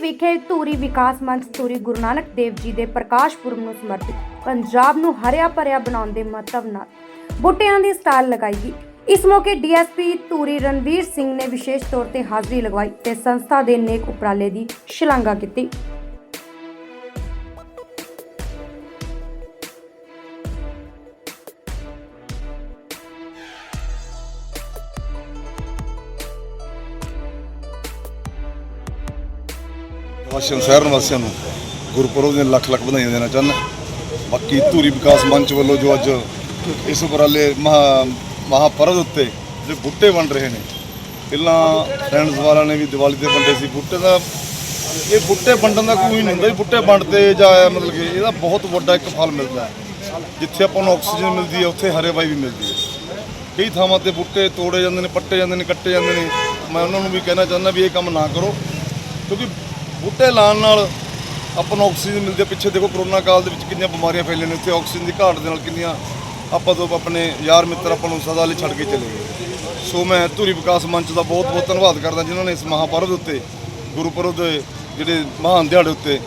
ਵਿਖੇ ਧੂਰੀ ਵਿਕਾਸ ਮੰਚ ਧੂਰੀ ਗੁਰੂ ਨਾਨਕ ਦੇਵ ਜੀ ਦੇ ਪ੍ਰਕਾਸ਼ ਪੁਰਬ ਨੂੰ ਸਮਰਪਿਤ ਪੰਜਾਬ ਨੂੰ ਹਰਿਆ ਭਰਿਆ ਬਣਾਉਣ ਦੇ ਮਹੱਤਵ ਨਾਲ ਬੂਟਿਆਂ ਦੀ ਸਟਾਲ ਲਗਾਈ ਗਈ। ਇਸ ਮੌਕੇ ਡੀਐਸਪੀ ਧੂਰੀ ਰਣਵੀਰ ਸਿੰਘ ਨੇ ਵਿਸ਼ੇਸ਼ ਤੌਰ ਤੇ ਹਾਜ਼ਰੀ ਲਗਵਾਈ ਤੇ ਸੰਸਥਾ ਦੇ ਨੇਕ ਉਪਰਾਲੇ ਦੀ ਸ਼ਲਾਘਾ ਕੀਤੀ। ਵਾਸੀਆਂ ਸ਼ਹਿਰ ਨਿਵਾਸੀਆਂ ਨੂੰ ਗੁਰਪੁਰਬ ਦੀਆਂ ਲੱਖ ਲੱਖ ਵਧਾਈਆਂ ਦੇਣਾ ਚਾਹੁੰਦਾ ਬਾਕੀ ਧੂਰੀ ਵਿਕਾਸ ਮੰਚ ਵੱਲੋਂ ਜੋ ਅੱਜ ਇਸ ਉਪਰਾਲੇ ਮਹਾ ਮਹਾਪਰਵ ਉੱਤੇ ਜੋ ਬੂਟੇ ਵੰਡ ਰਹੇ ਨੇ, ਪਹਿਲਾਂ ਫਰੈਂਡਸ ਵਾਲਿਆਂ ਨੇ ਵੀ ਦੀਵਾਲੀ ਤੇ ਵੰਡੇ ਸੀ। ਬੂਟੇ ਦਾ, ਇਹ ਬੂਟੇ ਵੰਡਣ ਦਾ ਕੋਈ ਨਹੀਂ ਹੁੰਦਾ ਜੀ। ਬੂਟੇ ਵੰਡਦੇ ਜਾਂ ਮਤਲਬ ਕਿ ਇਹਦਾ ਬਹੁਤ ਵੱਡਾ ਇੱਕ ਫਲ ਮਿਲਦਾ ਜਿੱਥੇ ਆਪਾਂ ਨੂੰ ਆਕਸੀਜਨ ਮਿਲਦੀ ਹੈ, ਉੱਥੇ ਹਰੇਵਾਈ ਵੀ ਮਿਲਦੀ ਹੈ। ਕਈ ਥਾਵਾਂ ਤੇ ਬੂਟੇ ਤੋੜੇ ਜਾਂਦੇ ਨੇ, ਪੱਟੇ ਜਾਂਦੇ ਨੇ, ਕੱਟੇ ਜਾਂਦੇ ਨੇ। ਮੈਂ ਉਹਨਾਂ ਨੂੰ ਵੀ ਕਹਿਣਾ ਚਾਹੁੰਦਾ ਵੀ ਇਹ ਕੰਮ ਨਾ ਕਰੋ। ਕਿਉਂਕਿ ਬੂਟੇ ਲਾਉਣ ਨਾਲ ਆਪਾਂ ਨੂੰ ਆਕਸੀਜਨ ਮਿਲਦੀ ਹੈ। ਪਿੱਛੇ ਦੇਖੋ ਕਰੋਨਾ ਕਾਲ ਦੇ ਵਿੱਚ ਕਿੰਨੀਆਂ ਬਿਮਾਰੀਆਂ ਫੈਲੀਆਂ ਨੇ। ਉੱਥੇ ਆਕਸੀਜਨ ਦੀ ਘਾਟ ਦੇ ਨਾਲ ਕਿੰਨੀਆਂ ਆਪਾਂ ਤੋਂ ਆਪਣੇ ਯਾਰ ਮਿੱਤਰ ਆਪਾਂ ਨੂੰ ਸਦਾ ਲਈ ਛੱਡ ਕੇ ਚਲੇ ਗਏ। ਸੋ ਮੈਂ ਧੂਰੀ ਵਿਕਾਸ ਮੰਚ ਦਾ ਬਹੁਤ ਬਹੁਤ ਧੰਨਵਾਦ ਕਰਦਾ ਜਿਨ੍ਹਾਂ ਨੇ ਇਸ ਮਹਾਪਰਵ ਦੇ ਉੱਤੇ ਗੁਰਪੁਰਬ ਦੇ ਜਿਹੜੇ ਮਹਾਨ ਦਿਹਾੜੇ ਉੱਤੇ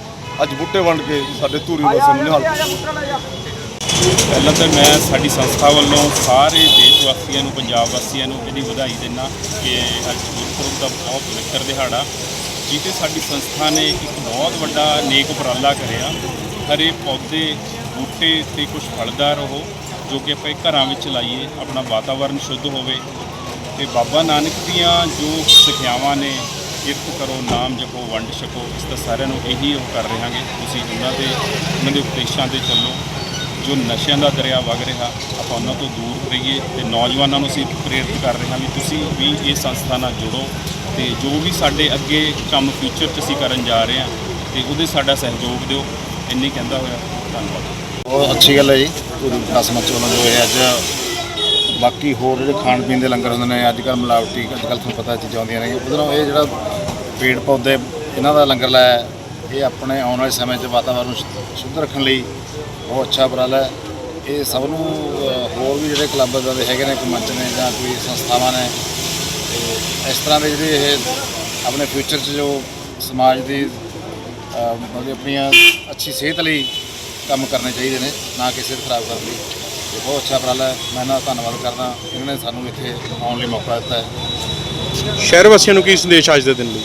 ਅੱਜ ਬੂਟੇ ਵੰਡ ਕੇ ਸਾਡੇ ਧੂਰੀ ਵਾਸੀਆਂ ਨੂੰ ਨਿਹਾਲ ਕੀਤਾ। ਪਹਿਲਾਂ ਤਾਂ ਮੈਂ ਸਾਡੀ ਸੰਸਥਾ ਵੱਲੋਂ ਸਾਰੇ ਦੇਸ਼ ਵਾਸੀਆਂ ਨੂੰ ਪੰਜਾਬ ਵਾਸੀਆਂ ਨੂੰ ਇਹਦੀ ਵਧਾਈ ਦਿੰਦਾ ਕਿ ਅੱਜ ਗੁਰਪੁਰਬ ਦਾ ਬਹੁਤ ਪਵਿੱਤਰ ਦਿਹਾੜਾ ਜਿੱਤੇ ਸਾਡੀ ਸੰਸਥਾ ਨੇ ਇੱਕ ਬਹੁਤ ਵੱਡਾ ਨੇਕ ਉਪਰਾਲਾ ਕਰਿਆ। ਹਰੇ ਪੌਦੇ, ਬੂਟੇ ਤੇ ਕੁਝ ਫਲਦਾਰ ਉਹ, ਜੋ ਕਿ ਆਪਾਂ ਘਰਾਂ ਵਿੱਚ ਲਾਈਏ, ਆਪਣਾ ਵਾਤਾਵਰਨ ਸ਼ੁੱਧ ਹੋਵੇ। ਤੇ ਬਾਬਾ ਨਾਨਕ ਦੀਆਂ ਜੋ ਸਿੱਖਿਆਵਾਂ ਨੇ ਕਿਰਤ ਕਰੋ ਨਾਮ ਜਪੋ, ਵੰਡ ਛਕੋ, ਇਸ ਦਾ ਸਾਰਿਆਂ ਨੂੰ ਇਹੀ ਉਹ ਕਰ ਰਹਾਂਗੇ। ਤੁਸੀਂ ਉਹਨਾਂ ਦੇ ਉਹਨਾਂ ਦੇ ਉਪਦੇਸ਼ਾਂ ਤੇ ਚੱਲੋ। ਜੋ ਨਸ਼ਿਆਂ ਦਾ ਦਰਿਆ ਵਗ ਰਿਹਾ, ਆਪਾਂ ਉਹਨਾਂ ਤੋਂ ਦੂਰ ਰਹੀਏ ਤੇ ਨੌਜਵਾਨਾਂ ਨੂੰ ਅਸੀਂ ਪ੍ਰੇਰਿਤ ਕਰ ਰਹੇ ਹਾਂ ਵੀ ਤੁਸੀਂ ਵੀ ਇਹ ਸੰਸਥਾ ਨਾਲ ਜੁੜੋ ਤੇ ਜੋ ਵੀ ਸਾਡੇ ਅੱਗੇ ਕੰਮ ਫਿਊਚਰ 'ਚ ਅਸੀਂ ਕਰਨ ਜਾ ਰਹੇ ਹਾਂ ਤੇ ਉਹਦੇ ਸਾਡਾ ਸਹਿਯੋਗ ਦਿਓ। ਇੰਨੀ ਕਹਿੰਦਾ ਹੋਇਆ। ਧੰਨਵਾਦ। ਬਹੁਤ ਅੱਛੀ ਗੱਲ ਹੈ ਜੀ। ਪੂਰੀ ਵਿਕਾਸ ਮੰਚ ਵੱਲੋਂ ਜੋ ਹੈ ਅੱਜ ਬਾਕੀ ਹੋਰ ਜਿਹੜੇ ਖਾਣ ਪੀਣ ਦੇ ਲੰਗਰ ਹੁੰਦੇ ਨੇ ਅੱਜ ਕੱਲ੍ਹ ਮਿਲਾਵਟੀ ਅੱਜ ਕੱਲ੍ਹ ਤੁਹਾਨੂੰ ਪਤਾ ਚੀਜ਼ਾਂ ਆਉਂਦੀਆਂ ਨੇ। ਉਹਦੇ ਨਾਲ ਇਹ ਜਿਹੜਾ ਪੇੜ ਪੌਦੇ, ਇਹਨਾਂ ਦਾ ਲੰਗਰ ਲਾਇਆ ਇਹ ਆਪਣੇ ਆਉਣ ਵਾਲੇ ਸਮੇਂ 'ਚ ਵਾਤਾਵਰਨ ਨੂੰ ਸ਼ੁੱਧ- ਰੱਖਣ ਲਈ ਬਹੁਤ ਅੱਛਾ ਉਪਰਾਲਾ ਹੈ। ਇਹ ਸਭ ਨੂੰ ਹੋਰ ਵੀ ਜਿਹੜੇ ਕਲੱਬ ਦੇ ਹੈਗੇ ਨੇ, ਕੋਈ ਮੰਚ ਨੇ ਜਾਂ ਕੋਈ ਸੰਸਥਾਵਾਂ ਨੇ ਇਸ ਤਰ੍ਹਾਂ ਦੇ ਜਿਹੜੇ ਇਹ ਆਪਣੇ ਫਿਊਚਰ 'ਚ ਜੋ ਸਮਾਜ ਦੀ ਮਤਲਬ ਆਪਣੀਆਂ ਅੱਛੀ ਸਿਹਤ ਲਈ ਕੰਮ ਕਰਨੇ ਚਾਹੀਦੇ ਨੇ, ਨਾ ਕਿ ਸਿਹਤ ਖਰਾਬ ਕਰਨ ਲਈ। ਇਹ ਬਹੁਤ ਅੱਛਾ ਉਪਰਾਲਾ ਹੈ। ਮੈਂ ਇਹਨਾਂ ਦਾ ਧੰਨਵਾਦ ਕਰਦਾ। ਇਹਨਾਂ ਨੇ ਸਾਨੂੰ ਇੱਥੇ ਆਉਣ ਲਈ ਮੌਕਾ ਦਿੱਤਾ ਹੈ। ਸ਼ਹਿਰ ਵਾਸੀਆਂ ਨੂੰ ਕੀ ਸੰਦੇਸ਼ ਅੱਜ ਦੇ ਦਿਨ ਲਈ?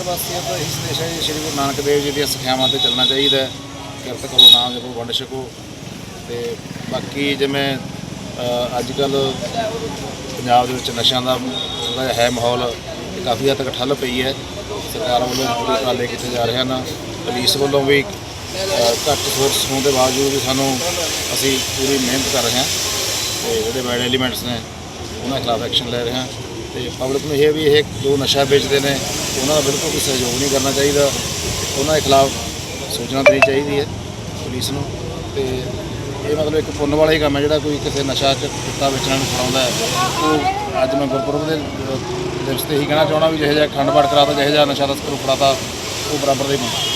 ਸ਼ਹਿਰ ਵਾਸੀਆਂ ਤੋਂ ਇਸ ਦੇਸ਼ ਹੈ ਜੀ, ਸ਼੍ਰੀ ਗੁਰੂ ਨਾਨਕ ਦੇਵ ਜੀ ਦੀਆਂ ਸਿੱਖਿਆਵਾਂ ਤੇ ਚੱਲਣਾ ਚਾਹੀਦਾ ਹੈ। ਕਿਰਤ ਕਰੋ ਨਾਮ ਜਪੋ, ਵੰਡ ਛਕੋ। ਤੇ ਬਾਕੀ ਜਿਵੇਂ ਅੱਜ ਕੱਲ ਪੰਜਾਬ ਦੇ ਵਿੱਚ ਨਸ਼ਿਆਂ ਦਾ ਥੋੜ੍ਹਾ ਜਿਹਾ ਹੈ ਮਾਹੌਲ ਕਾਫੀ ਹੱਦ ਤੱਕ ਠੱਲ ਪਈ ਹੈ। ਸਰਕਾਰ ਵੱਲੋਂ ਪੂਰੇ ਉਪਰਾਲੇ ਕੀਤੇ ਜਾ ਰਹੇ ਹਨ। ਪੁਲਿਸ ਵੱਲੋਂ ਵੀ ਘੱਟ ਫੋਰਸ ਹੋਣ ਦੇ ਬਾਵਜੂਦ ਵੀ ਸਾਨੂੰ ਅਸੀਂ ਪੂਰੀ ਮਿਹਨਤ ਕਰ ਰਹੇ ਹਾਂ। ਤੇ ਜਿਹੜੇ ਬੈਡ ਐਲੀਮੈਂਟਸ ਨੇ, ਉਹਨਾਂ ਖਿਲਾਫ ਐਕਸ਼ਨ ਲੈ ਰਹੇ ਹਾਂ। ਤੇ ਪਬਲਿਕ ਨੂੰ ਇਹ ਵੀ, ਇਹ ਜੋ ਨਸ਼ਾ ਵੇਚਦੇ ਨੇ। ਉਹਨਾਂ ਦਾ ਬਿਲਕੁਲ ਵੀ ਸਹਿਯੋਗ ਨਹੀਂ ਕਰਨਾ ਚਾਹੀਦਾ। ਉਹਨਾਂ ਦੇ ਖਿਲਾਫ ਸੂਚਨਾ ਦੇਣੀ ਚਾਹੀਦੀ ਹੈ ਪੁਲਿਸ ਨੂੰ। ਤੇ ਇਹ ਮਤਲਬ ਇੱਕ ਪੁੰਨ ਵਾਲਾ ਹੀ ਕੰਮ ਹੈ ਜਿਹੜਾ ਕੋਈ ਕਿਸੇ ਨਸ਼ਾ ਚ ਕੁੱਤਾ ਵੇਚਣ ਨੂੰ ਫੜਾਉਂਦਾ ਹੈ। ਉਹ ਅੱਜ ਮੈਂ ਗੁਰਪੁਰਬ ਦੇ ਦਿਵਸ ਤੇ ਹੀ ਕਹਿਣਾ ਚਾਹਣਾ ਵੀ ਜਿਹੋ ਜਿਹਾ ਖੰਡ ਪਾਠ ਕਰਾਤਾ, ਜਿਹੋ ਜਿਹਾ ਨਸ਼ਾ ਤਸਕਰ ਫੜਾਤਾ ਉਹ ਬਰਾਬਰ ਦਾ ਹੀ ਬਣਦਾ